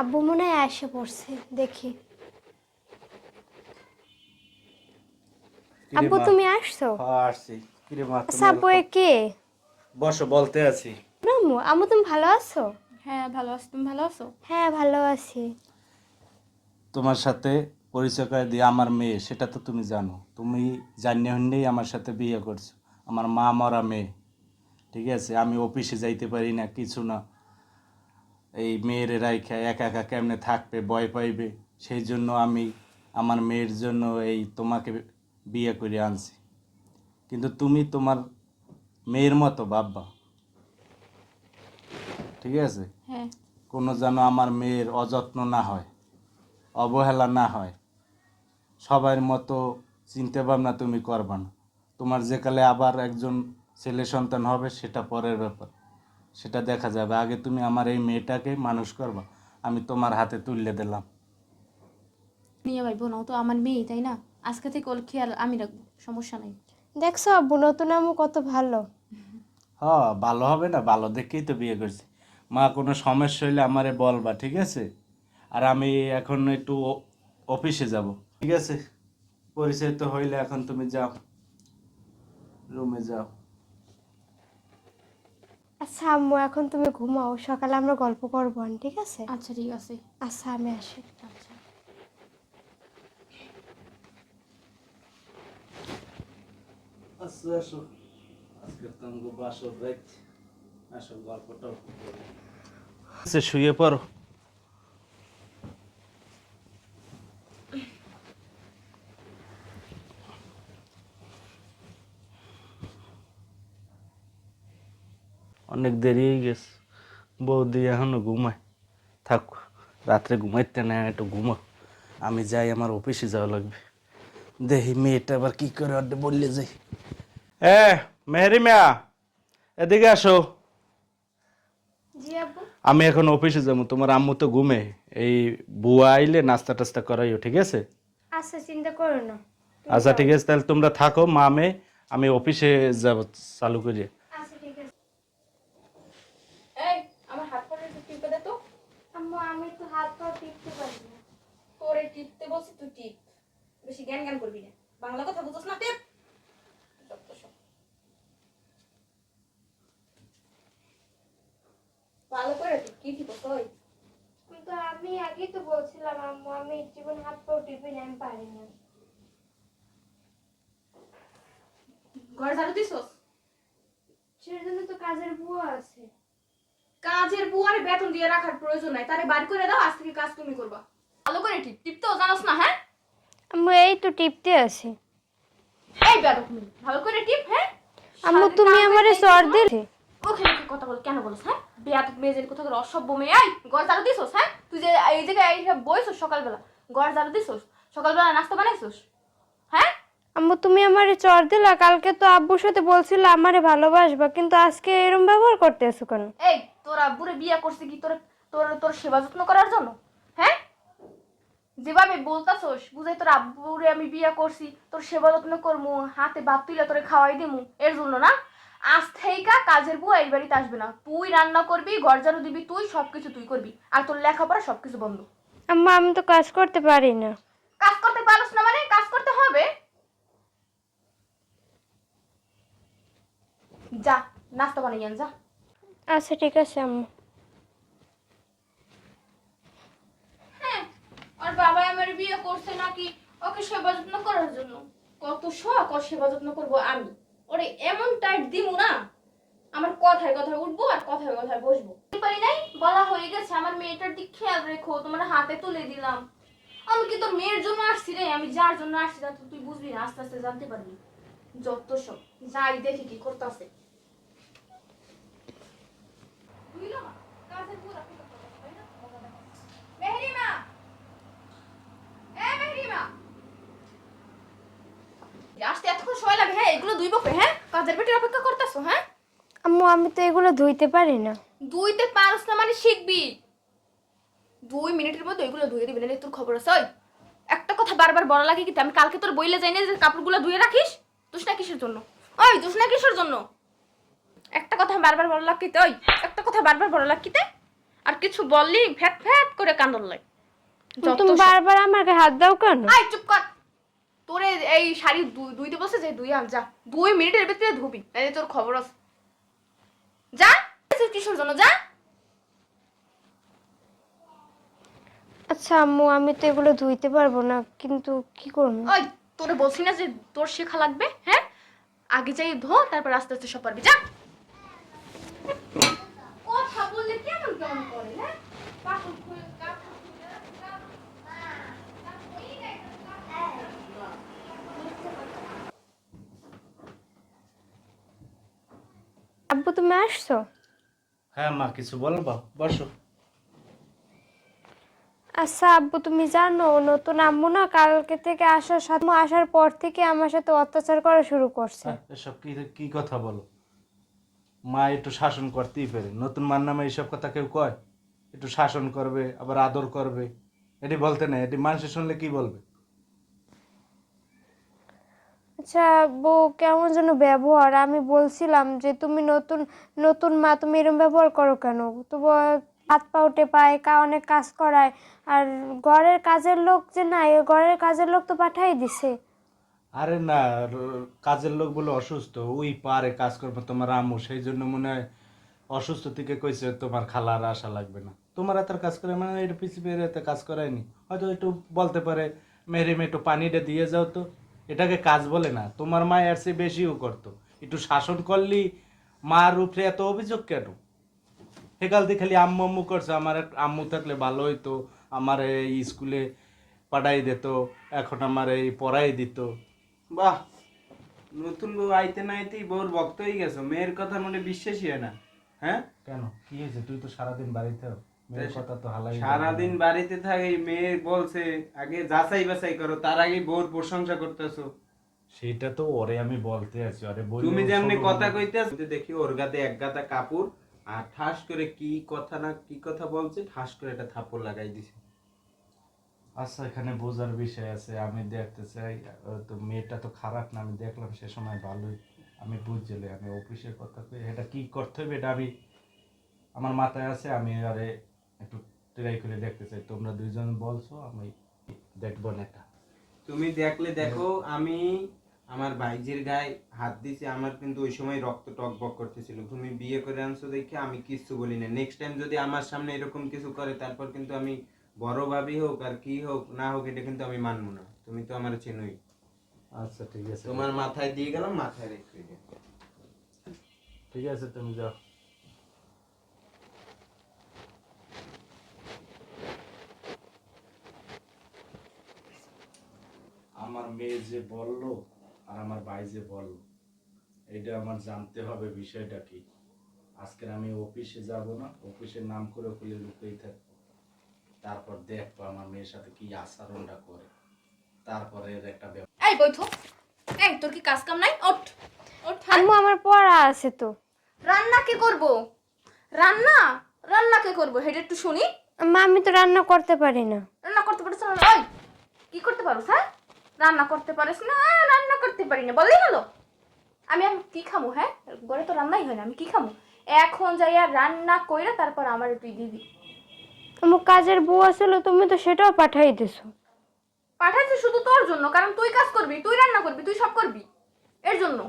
আব্বু মনে হয় এসে পড়ছে দেখি। আব্বু তুমি আসছো? হ্যাঁ, আসছি। কিরে মা আচ্ছা তুমি আব্বু এ কে? বসো বলতে আছি। আম্মু আম্মু তুমি ভালো আছো? হ্যাঁ ভালো আছি। তুমি ভালো আছো? হ্যাঁ ভালো আছি। তোমার সাথে পরিচয় করে দিয়ে আমার মেয়ে সেটা তো তুমি জানো। তুমি জানিয়ে হন্যেই আমার সাথে বিয়ে করছ। আমার মা মরা মেয়ে। ঠিক আছে? আমি অফিসে যাইতে পারি না কিছু না। এই মেয়ের রাইখা একা একা কেমনে থাকবে ভয় পাইবে? সেই জন্য আমি আমার মেয়ের জন্য এই তোমাকে বিয়ে করে আনছি। কিন্তু তুমি তোমার মেয়ের মতো বাব্বা ঠিক আছে? হ্যাঁ। কোনো যেন আমার মেয়ের অযত্ন না হয় অবহেলা না হয়। সবার মতো চিন্তা ভাবনা তুমি করবা না। তোমার যেকালে আবার একজন ছেলে সন্তান হবে সেটা পরের ব্যাপার। সেটা দেখা যাবে। আগে তুমি আমার এই মেয়েটাকে মানুষ করবা। আমি তোমার হাতে তুলে দিলাম। নিয়ে ভাই বোন ও তো আমার মেয়ে তাই না? আজকে থেকে ওর খেয়াল আমি রাখব সমস্যা নাই। দেখছ আব্বু নতুন আম্মু কত ভালো। হ ভালো হবে না? ভালো দেখেই তো বিয়ে করছি। মা কোনো সমস্যা হইলে আমারে বলবা ঠিক আছে? আর আমি এখন একটু অফিসে যাব। ঠিক আছে? পরিচয় তো হইলে এখন তুমি যাও। রুমে যাও। আচ্ছা আম্মু এখন তুমি ঘুমাও সকালে আমরা গল্প করব ঠিক আছে? আচ্ছা ঠিক আছে। আচ্ছা আমি আসি। আচ্ছা। আসো আসো। আজকে তো বাসর রাত আসো গল্পটাও আচ্ছা শুয়ে পড়ো। অনেক দেরি হয়ে গেছে। বৌদি এখনও ঘুমায়। থাক রাত্রে ঘুমাইতে না একটু ঘুমো। আমি যাই আমার অফিসে যাওয়া লাগবে। দেখি মেয়েটা আবার কি করে অর্ডে বললে যাই। এ মেহেরি মেয়া এদিকে আসো। আমি এখন অফিসে যাব তোমার আম্মু তো ঘুমে। এই বুয়া আইলে নাস্তা টাস্তা করাইও ঠিক আছে? আচ্ছা চিন্তা করো না। আচ্ছা ঠিক আছে তাহলে তোমরা থাকো মা আমি অফিসে যাব চালু করে আচ্ছা ঠিক আছে এই আমার হাত পরে একটু টিপে দে তো আম্মু আমি তো হাত পা টিপতে পারি না। তোরে টিপতে বলছি তুই টিপ। বেশি জ্ঞান জ্ঞান করবি না। বাংলা কথা বুঝছ না টিপ। ভালো করে টিপ কি টিপ কই কিন্তু আমি আগেই তো বলছিলাম আম্মু আমি জীবন হাত পাও টিপি না আমি পারি না। ঘর ঝাড়ু দিছস? সেজন্য তো কাজের বুয়া আছে। কাজের বুয়ারে বেতন দিয়ে রাখার প্রয়োজন নাই তারে বাড়ি করে দাও আজ থেকে কাজ তুমি করবা। ভালো করে টিপ টিপ তো জানোস না হ্যাঁ? আম্মু এই তো টিপতে আছি। এই বেদক তুমি ভালো করে টিপ হ্যাঁ? আম্মু তুমি আমারে করতে দিলে? মুখে মুখে কথা বল কেন বলছ হ্যাঁ? বেয়াদব মেয়েদের কথা করে অসভ্য মেয়ে এই গড় ঝাড়ু দিছস হ্যাঁ? তুই যে এই জায়গায় এই বইছস সকালবেলা গড় ঝাড়ু দিছস সকালবেলা নাস্তা বানাইছস? আম্মু তুমি আমারে চর দিলা কালকে তো আব্বুর সাথে বলছিল আমারে ভালোবাসবা কিন্তু আজকে এরকম ব্যবহার করতে করতেছো কেন? এই তোর আব্বুরে বিয়ে করছে কি তোর তোর তোর সেবা যত্ন করার জন্য? হ্যাঁ? যেভাবে বলতাছস বুঝাই তোর আব্বুরে আমি বিয়ে করছি তোর সেবা যত্ন করমু হাতে ভাত তুলে তোরে খাওয়াই দিমু এর জন্য না? আজ থেইকা কাজের বুয়া এই বাড়িতে আসবে না। তুই রান্না করবি ঘর ঝাড়ু দিবি তুই সবকিছু তুই করবি আর তোর লেখাপড়া সবকিছু বন্ধ। আম্মা আমি তো কাজ করতে পারি না। কাজ করতে পারোস না মানে? কাজ করতে হবে। যা নাস্তা বানিয়ে আন যা। আচ্ছা ঠিক আছে আম্মু। হ্যাঁ আর বাবা আমার বিয়ে করছে নাকি? ওকে সেবা যত্ন করার জন্য। কত শখ ওর সেবা যত্ন করব আমি। ওরে এমন টাইট দিমু না। আমার কথায় কথায় উঠবো আর কথায় কথায় বসবো। পারি নাই? বলা হয়ে গেছে আমার মেয়েটার দিক খেয়াল রেখো তোমার হাতে তুলে দিলাম। আমি কি তোর মেয়ের জন্য আসছি রে? আমি যার জন্য আসছি তা তুই বুঝবি না আস্তে আস্তে জানতে পারবি। যত সব যাই দেখি কি করতেছে বুঝলো না কাজের পুরা পিকআপ করতেছে, তাই না? মজা দেখাচ্ছে। মেহরিমা এ মেহরিমা আসতে এতক্ষণ সময় লাগে হ্যাঁ? এগুলো হ্যাঁ? কাজের বেটির অপেক্ষা করতেছো হ্যাঁ? আম্মু আমি তো এগুলো ধুইতে পারি না। দুইতে পারস না মানে শিখবি। দুই মিনিটের মধ্যে এগুলো ধুয়ে দিবি না তোর খবর আছে ওই। একটা কথা বারবার বলা লাগে কি আমি কালকে তোর বইলে যাই না যে কাপড়গুলো ধুয়ে রাখিস? দুষ না কিসের জন্য? ওই দুষ না কিসের জন্য? একটা কথা বারবার বলা লাগতে ওই একটা কথা বারবার বলা লাগতে আর কিছু বললি ফ্যাট ফ্যাট করে কান্দন লাই তুমি বারবার আমার গায়ে হাত দাও কেন? আই চুপ কর। তোরে এই শাড়ি দুই দুইতে বসে যে দুই আন যা। দুই মিনিটের ভিতরে ধুবি তাই তোর খবর আছে। যা কিসের জন্য যা। আচ্ছা আম্মু আমি তো এগুলো ধুইতে পারব না কিন্তু কি করব? ওই তোরে বলছি না যে তোর শেখা লাগবে হ্যাঁ? আগে যাই ধো তারপর আস্তে আস্তে সব পারবি যা। কথা বললে কেমন কেমন করে হ্যাঁ? খুলে আব্বু তুমি আসছো? হ্যাঁ মা কিছু বলবা বসো। আচ্ছা আব্বু তুমি জানো নতুন আম্মু না কালকে থেকে আসার সাথে আসার পর থেকে আমার সাথে অত্যাচার করা শুরু করছে। হ্যাঁ, এসব কি কি কথা বলো? মা একটু শাসন করতেই পারে। নতুন মার নামে এইসব কথা কেউ কয়? একটু শাসন করবে, আবার আদর করবে। এটি বলতে নেই, এটি মানুষে শুনলে কি বলবে? আচ্ছা বউ, কেমন যেন ব্যবহার। আমি বলছিলাম যে, তুমি নতুন নতুন মা, তুমি এরকম ব্যবহার করো কেন? তো হাত পা উঠে পায় কা, অনেক কাজ করায়। আর ঘরের কাজের লোক যে নাই, ঘরের কাজের লোক তো পাঠাই দিছে। আরে না, কাজের লোক বলে অসুস্থ, ওই পারে কাজ করবে তোমার আম্মু, সেই জন্য মনে হয় অসুস্থ থেকে কইছে, তোমার খালার আশা লাগবে না। তোমার এত কাজ করে মানে এটা পেরে এত কাজ করায়নি। হয়তো একটু বলতে পারে মেরে একটু পানিটা দিয়ে যাও তো। এটাকে কাজ বলে না, তোমার মা এর চেয়ে বেশিও করতো। একটু শাসন করলি, মার উপরে এত অভিযোগ কেন? সেকাল দিয়ে খালি আম্মু আম্মু করছে, আমার আম্মু থাকলে ভালো হইতো, আমার এই স্কুলে পাঠাই দিত, এখন আমার এই পড়াই দিত। বাহ নতুন বউ আইতে না আইতেই বউর ভক্ত হয়ে গেছো। মেয়ের কথা মনে বিশ্বাসই হয় না হ্যাঁ? কেন? কি হয়েছে? তুই তো সারাদিন বাড়িতে মেয়ের কথা তো হালাই সারাদিন বাড়িতে থাকে মেয়ে বলছে আগে যাচাই বাছাই করো তার আগে বউর প্রশংসা করতেছো। সেটা তো ওরে আমি বলতে আছি আরে তুমি যেমনি কথা কইতে দেখি ওর গাতে এক গাদা কাপড় আর ঠাস করে কি কথা না কি কথা বলছে ঠাস করে একটা থাপড় লাগাই দিছে। আচ্ছা এখানে বোঝার বিষয় আছে, আমি দেখতে চাই। তো মেয়েটা তো খারাপ না, আমি দেখলাম সে সময় ভালোই, আমি বুঝলে, আমি অফিসের কথা কই, এটা কি করতে হবে এটা আমি, আমার মাথায় আছে, আমি আরে একটু ট্রাই করে দেখতে চাই। তোমরা দুইজন বলছো, আমি দেখব এটা তুমি দেখলে দেখো, আমি আমার ভাইজির গায়ে হাত দিছি, আমার কিন্তু ওই সময় রক্ত টকবক করতেছিল। তুমি বিয়ে করে আনছো দেখে আমি কিচ্ছু বলি না নেক্সট টাইম যদি আমার সামনে এরকম কিছু করে, তারপর কিন্তু আমি বড় ভাবি হোক আর কি হোক না হোক এটা কিন্তু আমি মানবো না। তুমি তো আমার চেনই। আচ্ছা ঠিক আছে। তোমার মাথায় দিয়ে গেলাম মাথায় রেখে। ঠিক আছে তুমি যাও। আমার মেয়ে যে বলল আর আমার ভাই যে বলল এটা আমার জানতে হবে বিষয়টা কি? আজকে আমি অফিসে যাব না অফিসের নাম করে খুলে লুকিয়ে থাকব তারপর দেখব আমার মেয়ের সাথে কি আচরণটা করে। তারপরে এর একটা ব্যাপার। এই বৈঠ এই তোর কি কাজ কাম নাই? ওঠ। ওঠ। আম্মু আমার পড়া আছে তো। রান্না কে করব? রান্না? রান্না কে করব? হেটা একটু শুনি। মা আমি তো রান্না করতে পারি না। রান্না করতে পারিস না? ওই কি করতে পারো হ্যাঁ? রান্না করতে পারিস না রান্না করতে পারি না। বললেই হলো। আমি আর কি খামু হ্যাঁ? ঘরে তো রান্নাই হয় না আমি কি খামু? এখন যাইয়া রান্না কইরা তারপর আমার তুই দিবি আমার কাজের বউ আসলে তুমি তো সেটাও পাঠাই দিছো। পাঠাইছি শুধু তোর জন্য কারণ তুই কাজ করবি তুই রান্না করবি তুই সব করবি এর জন্য।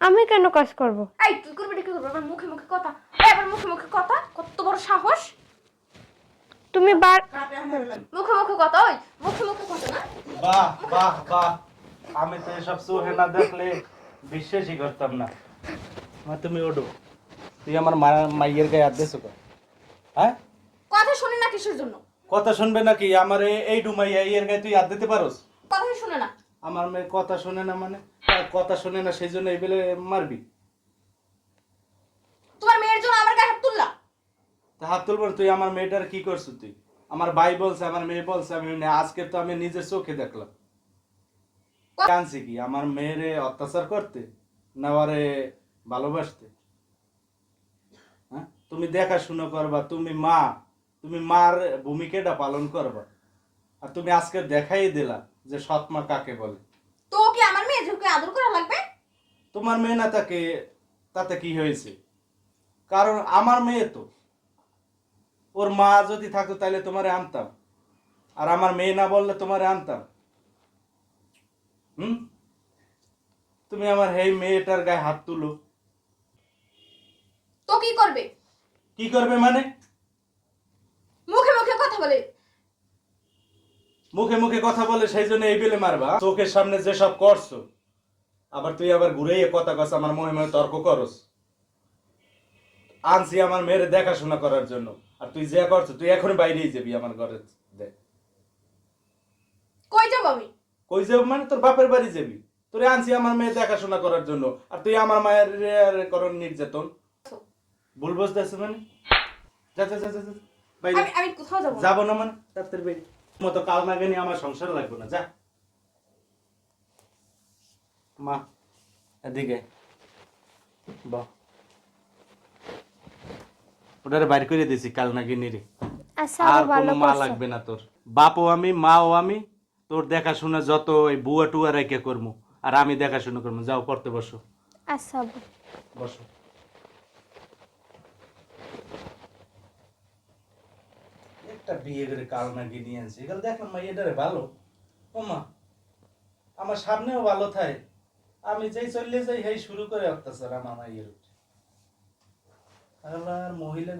আমি কেন কাজ করব? এই তুই করবি কি করবি? আবার মুখে মুখে কথা। এই, আবার মুখে মুখে কথা কত বড় সাহস। তুমি বার মুখে মুখে কথা ওই মুখে মুখে কথা না? বাহ বাহ বাহ। আমি তো এসব চোখে না দেখলে বিশ্বাসই করতাম না। মা তুমি ওঠো। তুই আমার মায়ের মাইয়ের গায়ে হাত দিয়েছ হ্যাঁ? কিসের জন্য? কথা শুনবে নাকি? আমার এই ডুমাইয়া এর গায়ে তুই হাত দিতে পারোস? কথাই শুনে না। আমার মেয়ে কথা শুনে না মানে? তার কথা শুনে না সেই জন্য এই বেলে মারবি। তোমার মেয়ের জন্য আমার গায়ে হাত তুললা? তা হাত তুলবো না, তুই আমার মেয়েটার কি করছিস তুই? আমার ভাই বলছে আমার মেয়ে বলছে আমি আজকে তো আমি নিজের চোখে দেখলাম। জানছি কি আমার মেয়েরে অত্যাচার করতে না ওরে ভালোবাসতে। হ্যাঁ? তুমি দেখাশুনো করবা তুমি মা। তুমি মার ভূমিকাটা পালন করবা। আর তুমি আজকে দেখাই দিলা যে সৎ মা কাকে বলে। তো কি আমার মেয়ে ঝুঁকে আদর করা লাগবে? তোমার মেয়ে না তাকে তাতে কি হয়েছে? কারণ আমার মেয়ে তো। ওর মা যদি থাকতো তাহলে তোমারে আনতাম। আর আমার মেয়ে না বললে তোমারে আনতাম। হুম? তুমি আমার এই মেয়েটার গায়ে হাত তুলো। তো কি করবে? কি করবে মানে? কথা বলে। মুখে মুখে কথা বলে সেই জন্য এই বেলে মারবা। চোখের সামনে যেসব করছ আবার তুই আবার ঘুরে কথা কস আমার মহে মহে তর্ক করস। আনছি আমার মেয়ের দেখাশোনা করার জন্য। আর তুই যে করছ তুই এখনই বাইরেই যাবি আমার ঘরে দেখ কই যাব আমি? কই যাব মানে তোর বাপের বাড়ি যাবি। তোরে আনছি আমার মেয়ে দেখাশোনা করার জন্য। আর তুই আমার মায়ের করন নির্যাতন। ভুল বুঝতেছ মানে? যা যা যা যা যা। বাইরে। আমি আমি কোথাও যাব যাব না মানে? মতো কাল না গেনি আমার সংসার লাগবে না যা। মা এদিকে। বাহ ওটারে বাইর করে দিয়েছি কাল না গেনি রে আচ্ছা আর কোনো মা লাগবে না তোর। বাপও আমি মাও আমি তোর দেখাশোনা যত ওই বুয়া টুয়া রেখে করব আর আমি দেখাশোনা করব যাও পড়তে বসো। আচ্ছা বসো। একটা বিয়ে করে কাল নাকি নিয়ে আনছি। এগুলো দেখলাম, মা, এটারে ভালো? ও মা, আমার সামনেও ভালো থাকে আমি যেই চললে যাই সেই শুরু করে অত্যাচার আমার মাইয়ের উপরে। আল্লাহর মহিলা